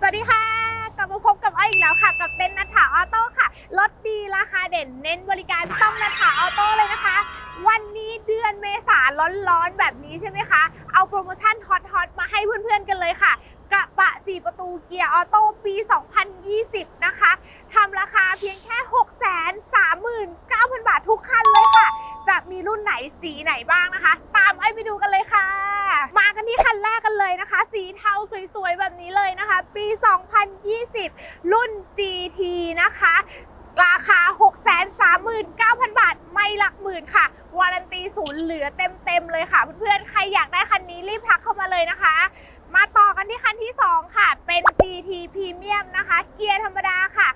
สวัสดีค่ะ กลับมาพบกับอ้อยอีกแล้วค่ะ กับเต้นนัทถาออโต้ค่ะ รถดีราคาเด่นเน้นบริการต้องนัทถาออโต้เลยนะคะ วันนี้เดือนเมษาร้อนๆ แบบนี้ใช่ไหมคะ เอาโปรโมชั่นฮอตๆ มาให้เพื่อนๆกันเลยค่ะ กระบะ 4 ประตูเกียร์ออโต้ปี 2020 นะคะทำราคาเพียงแค่ 639,000 บาททุกคันเลยค่ะ จะมีรุ่นไหนสีไหนบ้างนะคะ ตามไอ้ไปดูกันเลยค่ะ มากันที่คัน นเลยนะคะ สีเทาสวยๆ แบบนี้เลยนะคะ ปี 2020 รุ่น GT นะคะ ราคา 639,000 บาท ไม่หลักหมื่นค่ะ วารันตีศูนย์เหลือเต็มๆเลยค่ะ เพื่อนๆ ใครอยากได้คันนี้รีบทักเข้ามาเลยนะคะ มาต่อกันที่คันที่ 2 ค่ะ เป็น GT Premium นะคะ เกียร์ธรรมดาค่ะ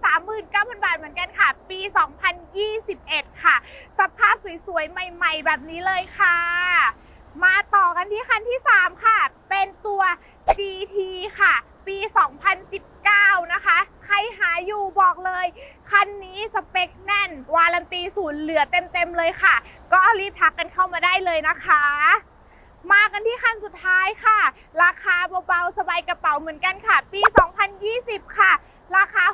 639,000 บาทเหมือนกันค่ะ ปี 2021 ค่ะ สภาพสวยๆ ใหม่ ๆ แบบนี้เลยค่ะ มาต่อกันที่คันที่ 3 ค่ะ เป็นตัว GT ค่ะ ปี 2019 นะคะ ใครหาอยู่บอกเลย คันนี้สเปคแน่น วารันตีศูนย์เหลือเต็มๆเลยค่ะ ก็รีบทักกันเข้ามาได้เลยนะคะ มากันที่คันสุดท้ายค่ะ ราคาเบาๆ สบายกระเป๋าเหมือนกันค่ะ ปี 2020 ค่ะ ราคา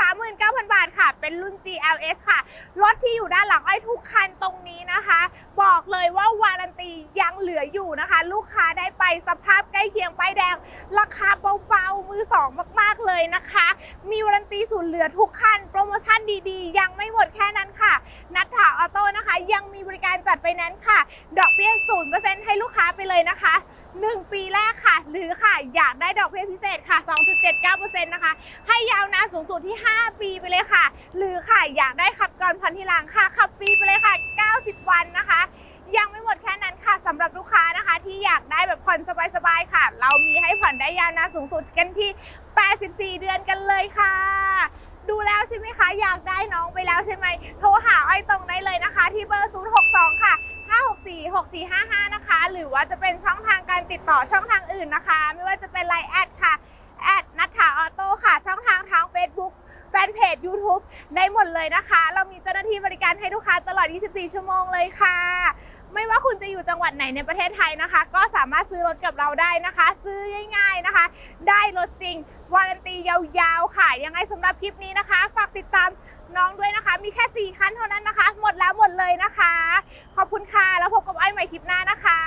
639,000 บาทค่ะ เป็นรุ่น GLS ค่ะ รถที่ อยู่ด้านหลังไอ้ทุกคันตรงนี้นะคะ บอกเลยว่าวารันตียังเหลืออยู่นะคะ ลูกค้าได้ไปสภาพใกล้เคียงป้ายแดง ราคาเบาๆมือสองมากๆเลยนะคะ มีวารันตีศูนย์เหลือทุกคัน โปรโมชั่นดีๆ ยังไม่หมดแค่นั้นค่ะ นัทถาออโต้นะคะ ยังมีบริการจัดไฟแนนซ์ค่ะ ดอกเบี้ย0%ให้ลูกค้าไปเลยนะคะ 1 ปีแรกค่ะ หรือค่ะอยากได้ดอกเบี้ยพิเศษค่ะ 2.79%นะคะ ให้ยาวนานสูงสุดที่ 5 ปีไปเลยค่ะ หรือค่ะอยากได้ขับก่อนผ่อนทีหลังค่ะ ขับฟรีไปเลยค่ะ 90 วันนะคะ ยังไม่หมดแค่นั้นค่ะสำหรับลูกค้านะคะ ที่อยากได้แบบผ่อนสบายๆค่ะ เรามีให้ผ่อนได้ยาวนานสูงสุดกันที่ 84 เดือนกันเลยค่ะดูแล้วใช่ไหมคะ อยากได้น้องไปแล้วใช่ไหมโทรหาอ้อยตรงได้เลยนะคะ ที่เบอร์ 062 ค่ะ 564 6455 นะคะ หรือว่าจะเป็นช่องทางการติดต่อช่องทางอื่นนะคะ ไม่ว่าจะเป็นไลน์แอดค่ะแอดนัทถาออโต้ค่ะ ช่องทางทาง Facebook แฟนเพจ YouTube ได้หมดเลยนะคะ เรามีเจ้าหน้าที่บริการให้ลูกค้าตลอด 24 ชั่วโมงเลยค่ะ ไม่ว่าคุณจะอยู่จังหวัดไหนในประเทศไทยนะคะ ก็สามารถซื้อรถกับเราได้นะคะ ซื้อง่าย ๆนะคะ ได้รถจริง วารันตียาวๆ ค่ะ ยังไงสำหรับคลิปนี้นะคะ ฝากติดตามน้องด้วยนะคะ มีแค่ 4 คันเท่านั้นนะคะ หมดแล้วหมดเลยนะคะ ขอบคุณค่ะ แล้วพบกับไอ้ใหม่คลิปหน้านะคะ